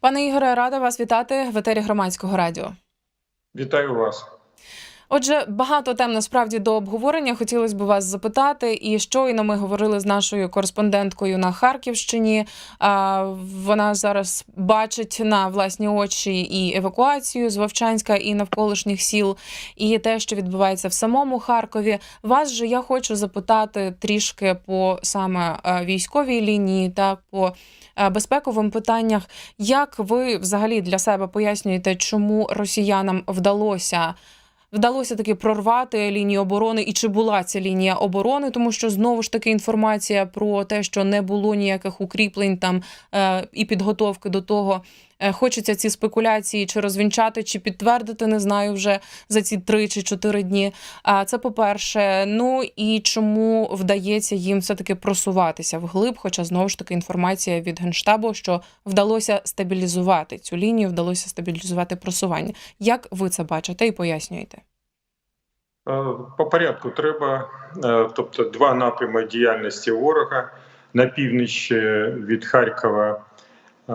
Пане Ігоре, рада вас вітати в етері громадського радіо. Вітаю вас. Отже, багато тем насправді до обговорення. Хотілося б вас запитати. І щойно ми говорили з нашою кореспонденткою на Харківщині. Вона зараз бачить на власні очі і евакуацію з Вовчанська і навколишніх сіл, і те, що відбувається в самому Харкові. Вас же я хочу запитати трішки по саме військовій лінії, так по безпековим питаннях. Як ви взагалі для себе пояснюєте, чому росіянам вдалося? Вдалося таки прорвати лінію оборони, і чи була ця лінія оборони, тому що знову ж таки інформація про те, що не було ніяких укріплень там е, і підготовки до того. Е, хочеться ці спекуляції чи розвінчати, чи підтвердити, не знаю вже за ці три чи чотири дні. А це по-перше. Ну і чому вдається їм все таки просуватися вглиб? Хоча знову ж таки інформація від генштабу, що вдалося стабілізувати цю лінію, вдалося стабілізувати просування. Як ви це бачите і пояснюєте? Е, По порядку треба, е, тобто два напрями діяльності ворога на північ від Харкова е,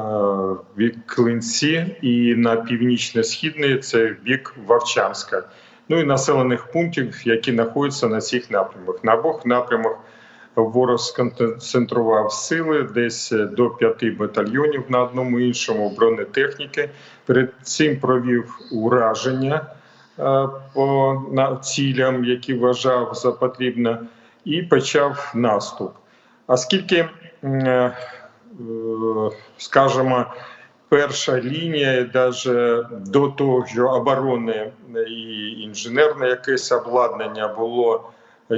від Клинці і на північно-східний це бік Вовчанська. Ну і населених пунктів, які знаходяться на цих напрямах. На обох напрямах ворог сконцентрував сили десь до п'яти батальйонів на одному іншому бронетехніки. Перед цим провів ураження. Е, по цілям, які вважав за потрібне, і почав наступ. Оскільки, е, скажімо, перша лінія, навіть до того, що оборони і інженерне якесь обладнання було,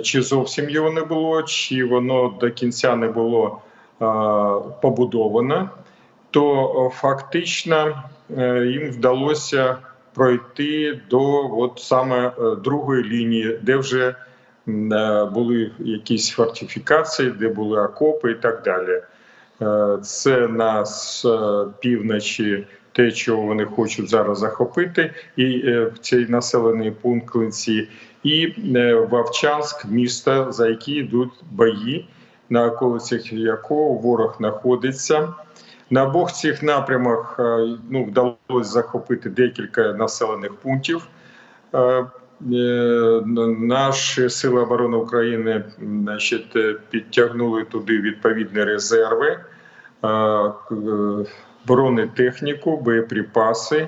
чи зовсім його не було, чи воно до кінця не було е, побудовано, то фактично їм вдалося пройти до от саме е, другої лінії, де вже е, були якісь фортифікації, де були окопи і так далі. Е, Це на півночі те, чого вони хочуть зараз захопити, і в цей населений пункт Клинці, і Вовчанськ, місто, за які йдуть бої, на околицях якого ворог знаходиться. На обох цих напрямах е, ну, вдалося захопити декілька населених пунктів. Е, е, Наші сили оборони України значить, підтягнули туди відповідні резерви, бронетехніку, боєприпаси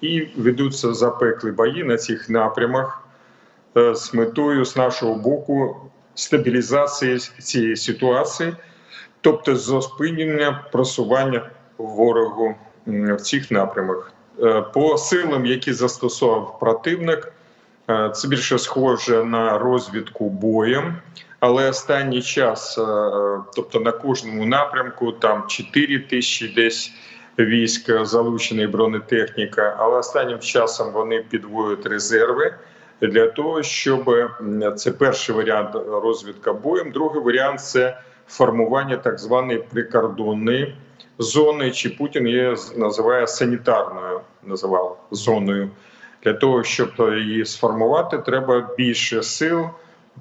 і ведуться запеклі бої на цих напрямах з метою з нашого боку стабілізації цієї ситуації, тобто зупинення просування ворогу в цих напрямах. Е, По силам, які застосував противник, е, це більше схоже на розвідку боєм, але останній час, е, тобто на кожному напрямку, там 4 тисячі десь військ залучена бронетехніка, але останнім часом вони підводять резерви для того, щоб це перший варіант розвідка боєм. Другий варіант це формування так званої прикордонної зони, чи Путін її називає санітарною, називав зоною. Для того, щоб її сформувати, треба більше сил,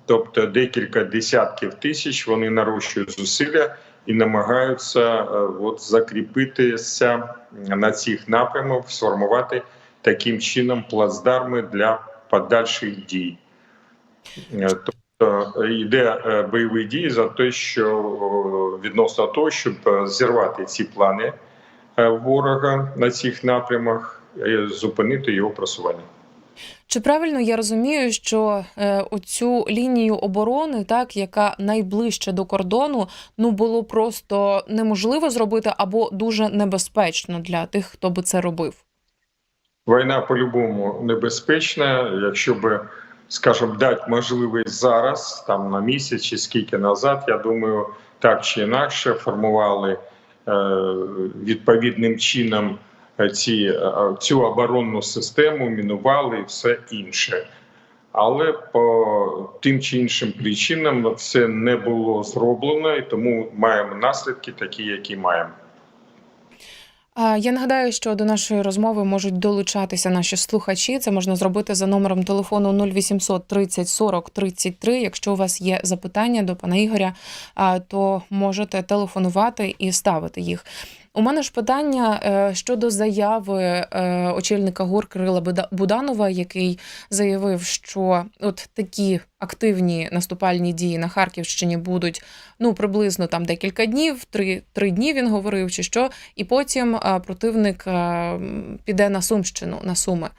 тобто декілька десятків тисяч. Вони нарощують зусилля і намагаються е, от, закріпитися на цих напрямах, сформувати таким чином плацдарми для подальших дій. Е, йде е, бойові дії за те, що відносно того, щоб е, зірвати ці плани ворога на цих напрямах, і зупинити його просування. Чи правильно я розумію, що е, оцю лінію оборони, так яка найближче до кордону, ну було просто неможливо зробити або дуже небезпечно для тих, хто би це робив? Війна по-любому небезпечна. Якщо би, скажімо, дати можливість зараз, там на місяць чи скільки назад, я думаю, так чи інакше формували е, відповідним чином е, ці, е, цю оборонну систему, мінували і все інше. Але по тим чи іншим причинам це не було зроблено, і тому маємо наслідки такі, які маємо. Я нагадаю, що до нашої розмови можуть долучатися наші слухачі. Це можна зробити за номером телефону 0800 30 40 33. Якщо у вас є запитання до пана Ігоря, то можете телефонувати і ставити їх. У мене ж питання е, щодо заяви е, очільника ГУР Кирила Буда- Буданова, який заявив, що от такі активні наступальні дії на Харківщині будуть ну приблизно там декілька днів, три, три дні він говорив, чи що, і потім е, противник піде на Сумщину, на Суми.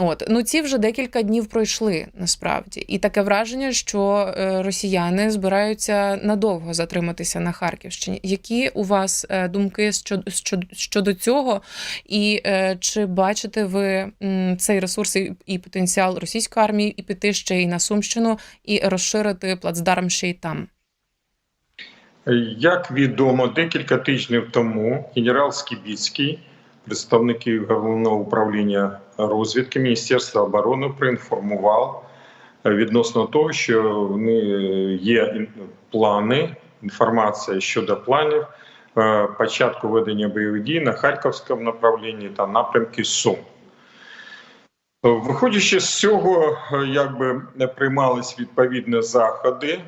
От ну ці вже декілька днів пройшли насправді, і таке враження, що е, росіяни збираються надовго затриматися на Харківщині. Які у вас е, думки щодо, щодо, цього? І е, чи бачите ви цей ресурс і потенціал російської армії і піти ще й на Сумщину і розширити плацдарм ще й там? Як відомо, декілька тижнів тому генерал Скібіцький, представники головного управління розвідки Міністерства оборони, проінформував е, відносно того, що вони є плани, інформація щодо планів е, початку ведення бойових дій на харківському направлінні та напрямки Сум. Виходячи з цього, е, якби приймались відповідні заходи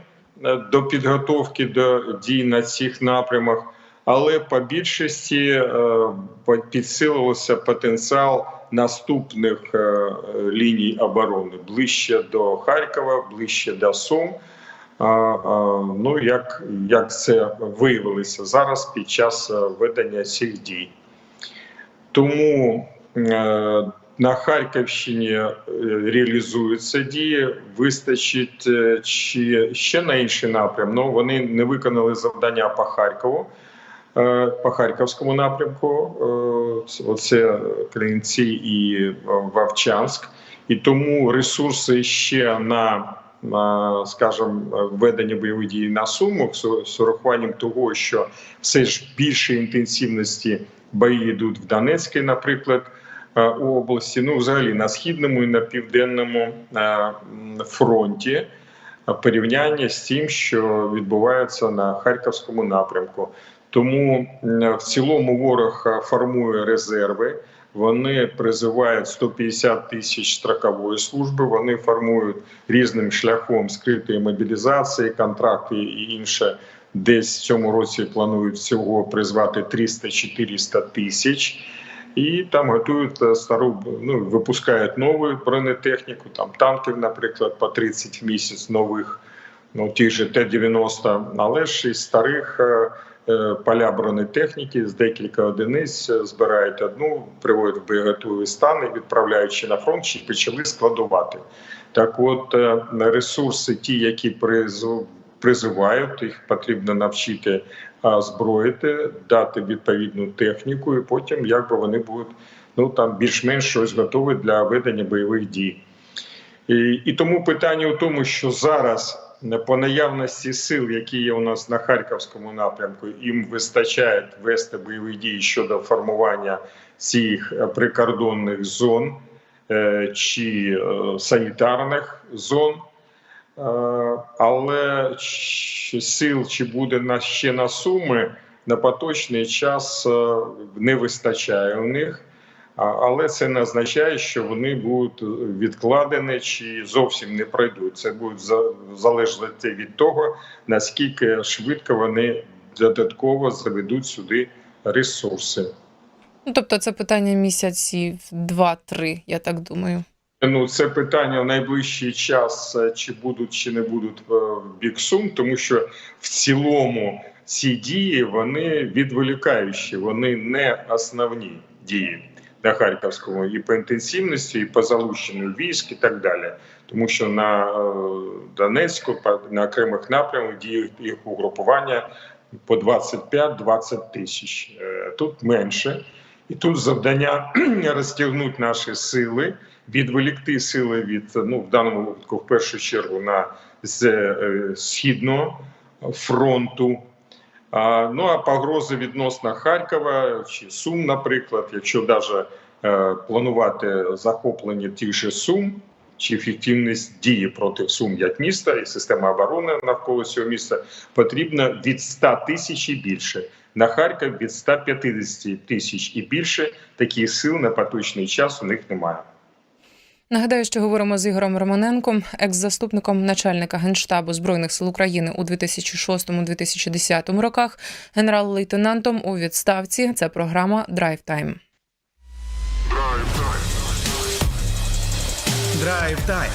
е, до підготовки до дій на цих напрямах, але по більшості е, по- потенціал наступних е, ліній оборони ближче до Харкова, ближче до Сум. Ну, як, як це виявилося зараз під час е, ведення цих дій. Тому е, на Харківщині реалізуються дії, вистачить чи ще на інший напрям. Ну вони не виконали завдання по Харкову, по Харківському напрямку. е, Оце Клинці і е, Вовчанськ. І тому ресурси ще на, скажімо, введення бойових дій на сумах з урахуванням того, що все ж більше інтенсивності бої йдуть в Донецькій, наприклад, е, області, ну взагалі на східному і на південному е, фронті. е, Порівняння з тим, що відбувається на харківському напрямку, тому в цілому ворог е, формує резерви. Вони призивають 150 тисяч строкової служби. Вони формують різним шляхом скритої мобілізації, контракти і інше. Десь в цьому році планують всього призвати 300-400 тисяч. І там готують е, стару, ну випускають нову бронетехніку, там танків, наприклад, по 30 в місяць нових, ну ті ж Т-90, але ж із старих е, поля бронетехніки з декілька одиниць е, збирають одну, приводять в боєготовий стан і відправляючи на фронт, чи почали складувати. Так, от е, ресурси, ті, які призивають, їх потрібно навчити зброїти, дати відповідну техніку, і потім якби вони будуть ну там більш-менш щось готове для ведення бойових дій. І, і тому питання у тому, що зараз е, по наявності сил, які є у нас на харківському напрямку, їм вистачає вести бойові дії щодо формування цих е, прикордонних зон е, чи е, санітарних зон. Але сил чи буде на ще на суми на поточний час не вистачає у них. Але це не означає, що вони будуть відкладені чи зовсім не пройдуть. Це буде за- залежати від того, наскільки швидко вони додатково заведуть сюди ресурси. Ну тобто, це питання місяців два-три, я так думаю. Ну, це питання в найближчий час, е, чи будуть, чи не будуть е, бік Сум, тому що в цілому ці дії вони відволікаючі, вони не основні дії на Харківському і по інтенсивності, і по залученню військ, і так далі. Тому що на е, Донецьку, на окремих напрямах діє їх угрупування по 25-20 тисяч. Е, Тут менше. І тут завдання розтягнути наші сили, відволікти сили від ну в даному випадку, в першу чергу, на з е, східного фронту. Ну а погрози відносно Харкова чи Сум, наприклад, якщо навіть е, планувати захоплення тих же Сум. Чи ефективність дії проти Сум як міста і система оборони навколо цього міста потрібно від 100 тисяч і більше. На Харків від 150 тисяч і більше таких сил на поточний час у них немає. Нагадаю, що говоримо з Ігорем Романенком, екс-заступником начальника генштабу збройних сил України у 2006-2010 роках, генерал-лейтенантом у відставці. Це програма Драйв Тайм. Драйв тайм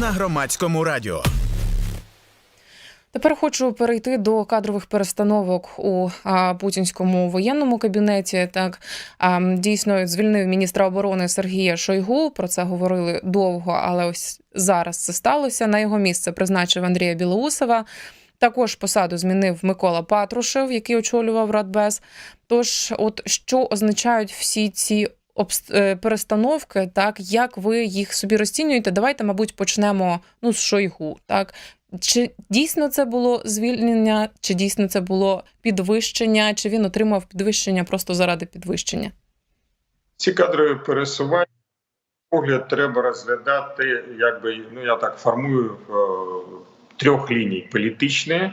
на громадському радіо. Тепер хочу перейти до кадрових перестановок у а, путінському воєнному кабінеті. Так а, дійсно звільнив міністра оборони Сергія Шойгу. Про це говорили довго, але ось зараз це сталося. На його місце призначив Андрія Білоусова. Також посаду змінив Микола Патрушев, який очолював Радбез. Тож, от що означають всі ці е, перестановки, так як ви їх собі розцінюєте? Давайте, мабуть, почнемо ну з Шойгу. Так чи дійсно це було звільнення, чи дійсно це було підвищення, чи він отримав підвищення просто заради підвищення? Ці кадрові пересування, погляд, треба розглядати, якби ну я так формую е, трьох ліній: політичні,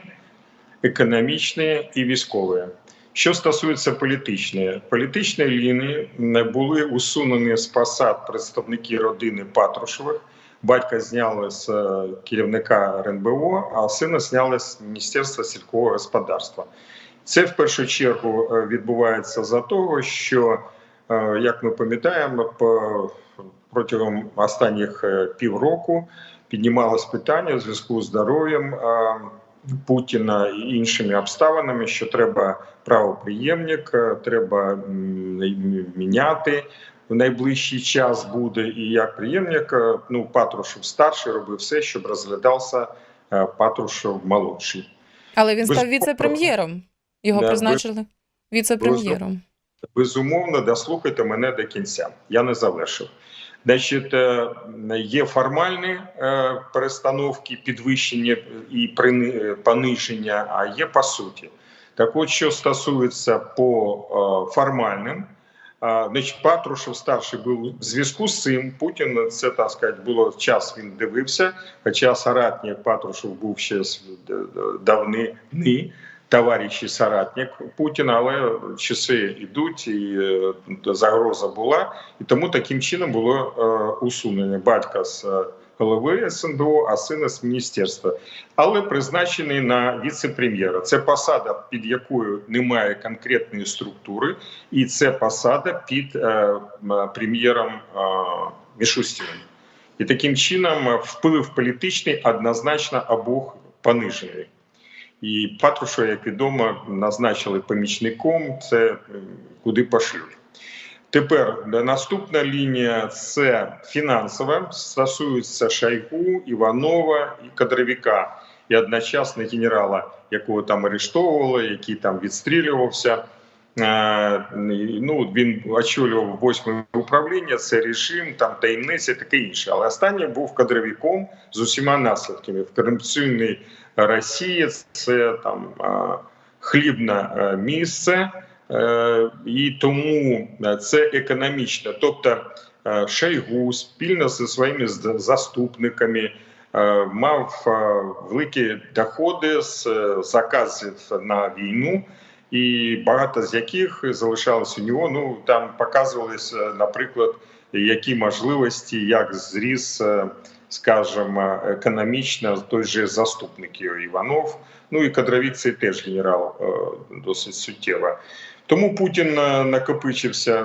економічні і військові. Що стосується політичної, політичні лінії не були усунені з посад представники родини Патрушевих. Батька зняли з е, керівника РНБО, а сина зняли з Міністерства сільського господарства. Це в першу чергу е, відбувається за того, що Е, Як ми пам'ятаємо, протягом останніх півроку піднімалось питання в зв'язку з здоров'ям Путіна і іншими обставинами, що треба правоприємник, треба міняти в найближчий час буде. І як приємник, е, ну Патрушев старший робив все, щоб розглядався е, Патрушев молодший. Але він став віце-прем'єром. Його Да, призначили віце-прем'єром. Безумовно, дослухайте мене до кінця. Я не завершив. Значить, е, є формальні перестановки, підвищення і пониження, а є по суті. Так от, що стосується по формальним, значить, Патрушев старший був в зв'язку з цим. Путін це так сказати, було час. Він дивився. Хоча соратник Патрушев був ще з давни д- давнини товариш Путіна, але часи йдуть, і е, загроза була, і тому таким чином було е, усунення батька з е, голови СНДО, а сина з міністерства, але призначений на віце-прем'єра. Це посада, під якою немає конкретної структури, і це посада під е, прем'єром е, Мішустіним. І таким чином е, вплив політичний однозначно обох понижений. І Патрушева, як відомо, назначили помічником. Це куди пошлють. Тепер наступна лінія це фінансова, стосується Шайгу, Іванова і Кадровіка, і одночасно генерала, якого там арештовували, який там відстрілювався. Е, Ну, він очолював восьме управління, це режим, там таємниця, таке інше. Але останній був кадровіком з усіма наслідками в корупційній Росії. Це там е, хлібне е, місце, і тому е, це економічно. Тобто е, Шойгу спільно зі своїми заступниками е, мав е, великі доходи з е, заказів на війну і багато з яких залишалось у нього. Ну там показувалися, наприклад, які можливості, як зріс, е, скажімо, економічно той же заступник Іванов. Ну і кадровік це теж генерал е, досить суттєво. Тому Путін е, накопичився е,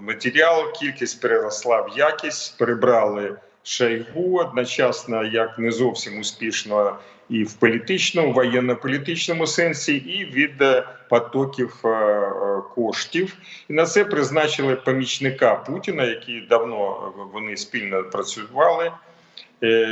матеріал, кількість переросла в якість, перебрали Шойгу одночасно, як не зовсім успішно і в політичному, воєнно-політичному сенсі, і від е, потоків коштів. І на це призначили помічника Путіна, який давно вони спільно працювали,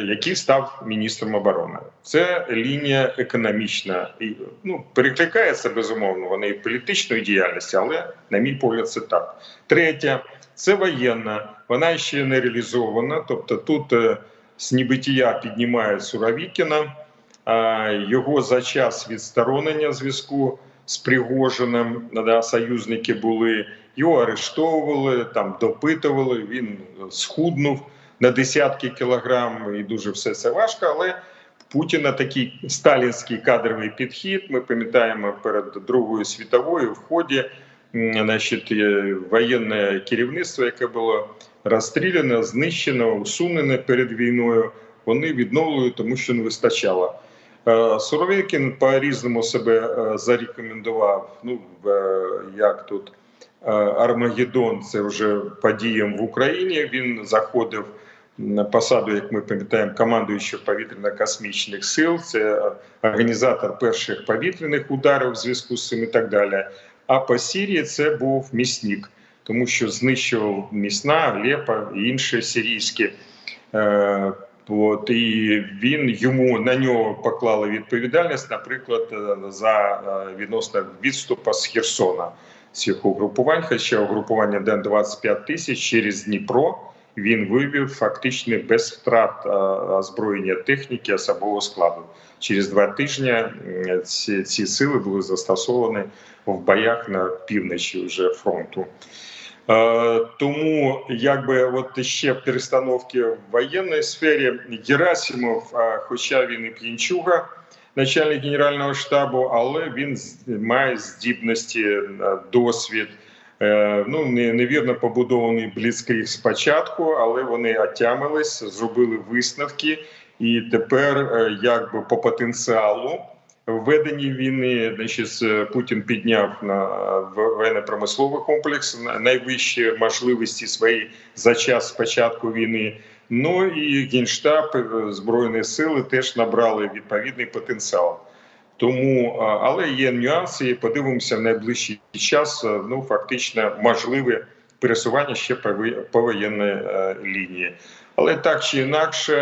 який став міністром оборони. Це лінія економічна і ну перекликається безумовно. Вони політичної діяльності, але на мій погляд, це так. Третя це воєнна. Вона ще не реалізована. Тобто, тут е, з небитія піднімають Суровікіна. Його за час відсторонення зв'язку з Пригожиним, да, союзники були, його арештовували, там допитували. Він схуднув на десятки кілограм, і дуже все це важко. Але Путіна такий сталінський кадровий підхід. Ми пам'ятаємо перед Другою світовою в ході значить, е, воєнне керівництво, яке було розстріляно, знищено, усунене перед війною. Вони відновлюють, тому що не вистачало. Е, Суровікін по різному себе е, зарекомендував. Ну як тут Армагеддон, це вже подіям в Україні. Він заходив на посаду, як ми пам'ятаємо, командуючого повітряно-космічних сил. Це організатор перших повітряних ударів в зв'язку з цим і так далі. А по Сирії це був місник, тому що знищував місна, Алеппо і інші сирійські. Е, От, і він йому на нього поклали відповідальність, наприклад, е, за е, відносно відступу з Херсона цих угрупувань. Хоча угрупування де 25 тисяч через Дніпро він вивів фактично без втрат озброєння техніки особового складу. Через два тижні ці, ці сили були застосовані в боях на півночі вже фронту. Тому якби от ще перестановки в воєнній сфері Герасимов, хоча він і п'янчуга, начальник генерального штабу, але він має здібності, досвід. Е, Ну не- невірно побудований бліцкріг спочатку, але вони отямились, зробили висновки, і тепер, е, якби по потенціалу. В веденні війни значить, Путін підняв на воєнно-промисловий комплекс на найвищі можливості свої за час початку війни. Ну і генштаб е, збройні сили теж набрали відповідний потенціал. Тому, але є нюанси. Подивимося в найближчий час. е, Ну фактично можливе пересування ще по ви- по воєнній е, лінії. Але так чи інакше,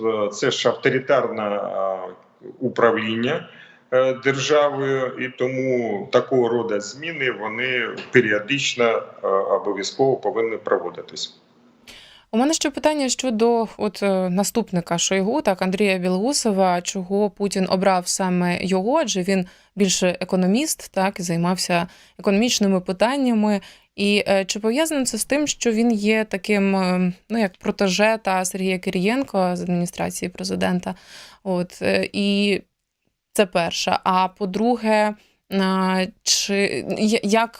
е, це ж авторитарне управління державою, і тому такого роду зміни вони періодично обов'язково повинні проводитись. У мене ще питання щодо от е, наступника Шойгу, так Андрія Білоусова, чого Путін обрав саме його, адже він більше економіст, так і займався економічними питаннями. І е, чи пов'язано це з тим, що він є таким, е, ну як протеже та Сергія Кирієнко з адміністрації президента? От і це перше. А по-друге, чи як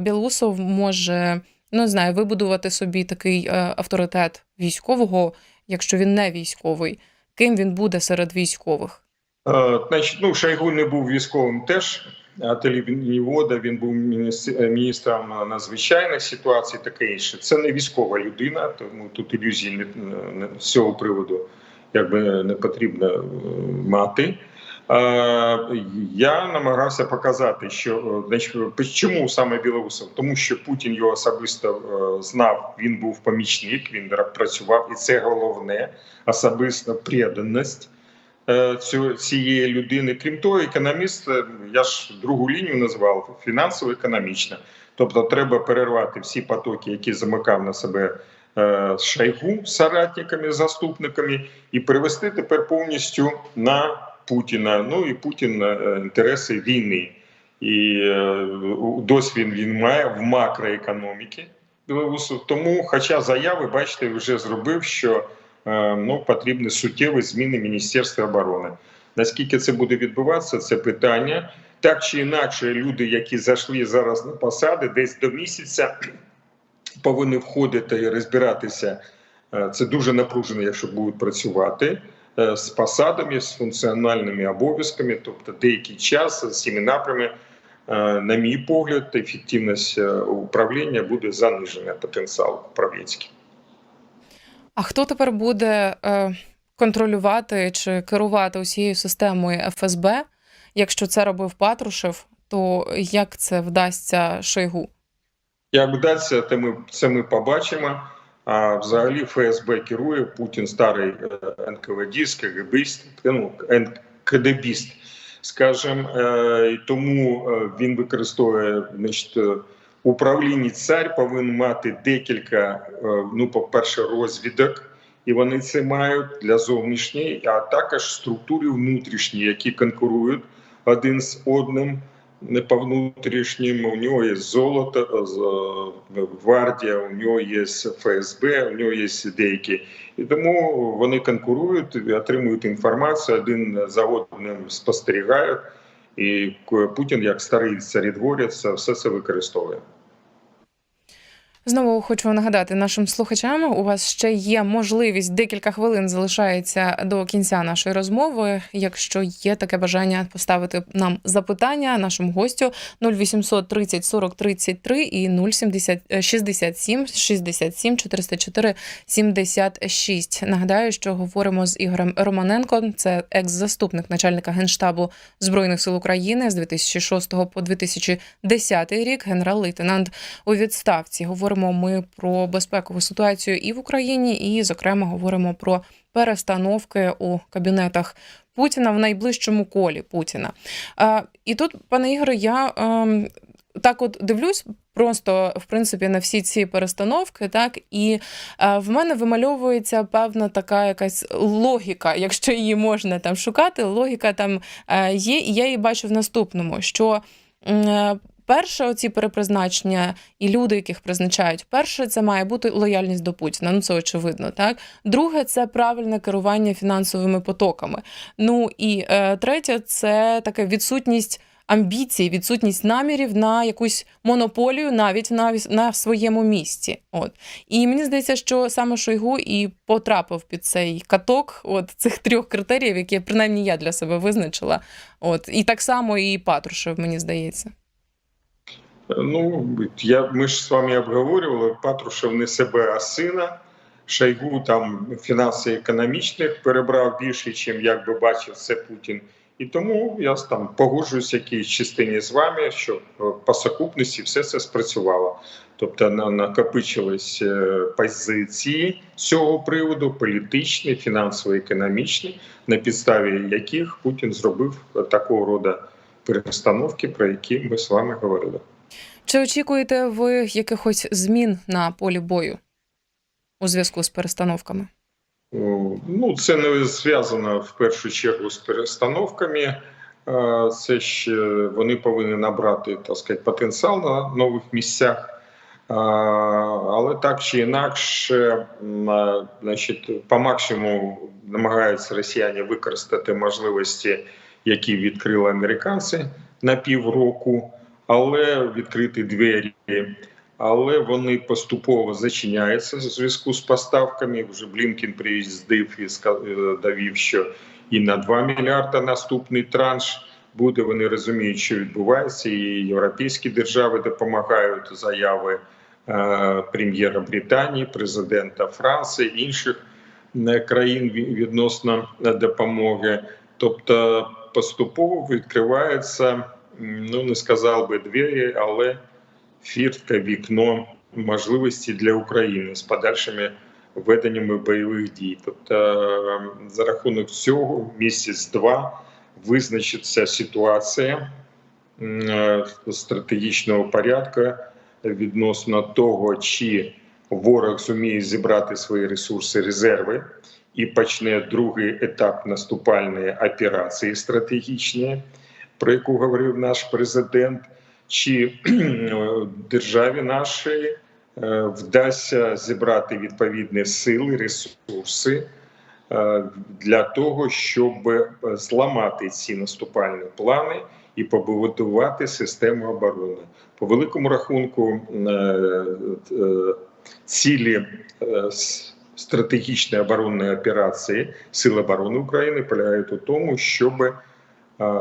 Білоусов може не знаю, вибудувати собі такий е, авторитет військового, якщо він не військовий, ким він буде серед військових? Е, Значить, ну Шойгу не був військовим теж. Телівнівода він був міністром надзвичайних ситуацій, таке інше. Це не військова людина, тому тут ілюзій не, не з цього приводу якби не потрібно е, мати. Е, Я намагався показати, що е, значить, чому саме Білоусов? Тому що Путін його особисто е, знав. Він був помічник, він працював, і це головне особиста преданість цієї людини. Крім того, економіст, я ж другу лінію назвав фінансово-економічна. Тобто, треба перервати всі потоки, які замикав на себе Шойгу з соратниками, заступниками, і перевести тепер повністю на Путіна. Ну і Путін е, інтереси війни. І е, досвід він має в макроекономіці Білорусу. Тому, хоча заяви, бачите, вже зробив, що е, ну, потрібні суттєві зміни Міністерства оборони. Наскільки це буде відбуватися, це питання. Так чи інакше, люди, які зайшли зараз на посади, десь до місяця повинні входити і розбиратися. Це дуже напружено, якщо будуть працювати з посадами, з функціональними обов'язками, тобто деякий час з цими напрями, е, на мій погляд, ефективність е, управління буде занижена, потенціал управлінський. А хто тепер буде е, контролювати чи керувати усією системою ФСБ? Якщо це робив Патрушев, то як це вдасться Шойгу? Як вдасться, це ми, це ми побачимо. А взагалі ФСБ керує Путін старий е, НКВДіст, КГБіст, ну, КДБіст, скажімо, е, і тому е, він використовує значить, управління цар повинен мати декілька, ну, по-перше, розвідок, і вони це мають для зовнішньої, а також структури внутрішні, які конкурують один з одним по внутрішнім. У нього є золото, е, гвардія, у нього є ФСБ, у нього є деякі. І тому вони конкурують, отримують інформацію, один за одним спостерігають. І Путін, як старий царідворець, все це використовує. Знову хочу нагадати нашим слухачам. У вас ще є можливість декілька хвилин залишається до кінця нашої розмови. Якщо є таке бажання поставити нам запитання нашому гостю 0800 30 40 33 і 070 67 67 404 76. Нагадаю, що говоримо з Ігорем Романенко. Це екс-заступник начальника генштабу збройних сил України з 2006 по 2010 рік. Генерал-лейтенант у відставці. Говоримо ми про безпекову ситуацію і в Україні, і, зокрема, говоримо про перестановки у кабінетах Путіна в найближчому колі Путіна. І тут, пане Ігоре, я ем, так от дивлюсь. Просто в принципі на всі ці перестановки, так і е, в мене вимальовується певна така якась логіка, якщо її можна там шукати. Логіка там е, є, і я її бачу в наступному: що е, перше, оці перепризначення і люди, яких призначають, перше, це має бути лояльність до Путіна. Ну це очевидно, так. Друге, це правильне керування фінансовими потоками. Ну і е, третє, це така відсутність. Амбіцій, відсутність намірів на якусь монополію навіть на, на своєму місці. От і мені здається, що саме Шойгу і потрапив під цей каток от цих трьох критеріїв, які принаймні я для себе визначила. От і так само і Патрушев, мені здається. Ну, я, ми ж з вами обговорювали, Патрушев не себе, а сина. Шойгу там фінансово-економічних перебрав більше, ніж як би бачив це Путін. І тому я там погоджуюсь якійсь частині з вами, що е, по сукупності все це спрацювало. Тобто накопичились е, позиції цього приводу, політичні, фінансово-економічні, на підставі яких Путін зробив такого роду перестановки, про які ми з вами говорили. Чи очікуєте ви якихось змін на полі бою у зв'язку з перестановками? Ну, це не зв'язано в першу чергу з перестановками. Е, Це ще вони повинні набрати так сказати, потенціал на нових місцях. Е, Але так чи інакше, е, значить, по максимуму намагаються росіяни використати можливості, які відкрили американці на півроку, але відкрити двері але вони поступово зачиняються в зв'язку з поставками. Вже Блінкін приїздив і довів, що і на 2 мільярда наступний транш буде. Вони розуміють, що відбувається, і європейські держави допомагають заяви е, прем'єра Британії, президента Франції, інших е, країн відносно е, допомоги. Тобто поступово відкривається, ну не сказав би двері, але фіртка, вікно можливості для України з подальшими веденнями бойових дій. Тобто, е, за рахунок цього, місяць-два визначиться ситуація е, стратегічного порядку відносно того, чи ворог зуміє зібрати свої ресурси, резерви. І почне другий етап наступальної операції стратегічної, про яку говорив наш президент чи державі нашій е, вдасться зібрати відповідні сили, ресурси е, для того, щоб зламати ці наступальні плани і побудувати систему оборони. По великому рахунку, е, е, цілі е, стратегічної оборонної операції Сил оборони України полягають у тому, щоб е,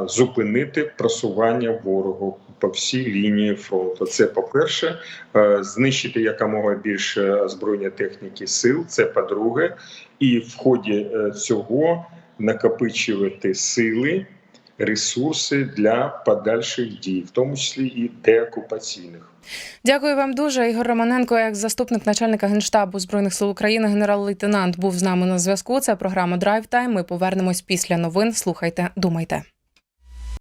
зупинити просування ворогу по всій лінії фронту. Це по-перше, Е, знищити якомога більше озброєння техніки сил. Це по-друге, і в ході е, цього накопичувати сили, ресурси для подальших дій, в тому числі і деокупаційних. Дякую вам дуже. Ігор Романенко, як заступник начальника генштабу збройних сил України, генерал-лейтенант, був з нами на зв'язку. Це програма Драйв Тайм. Ми повернемось після новин. Слухайте, думайте.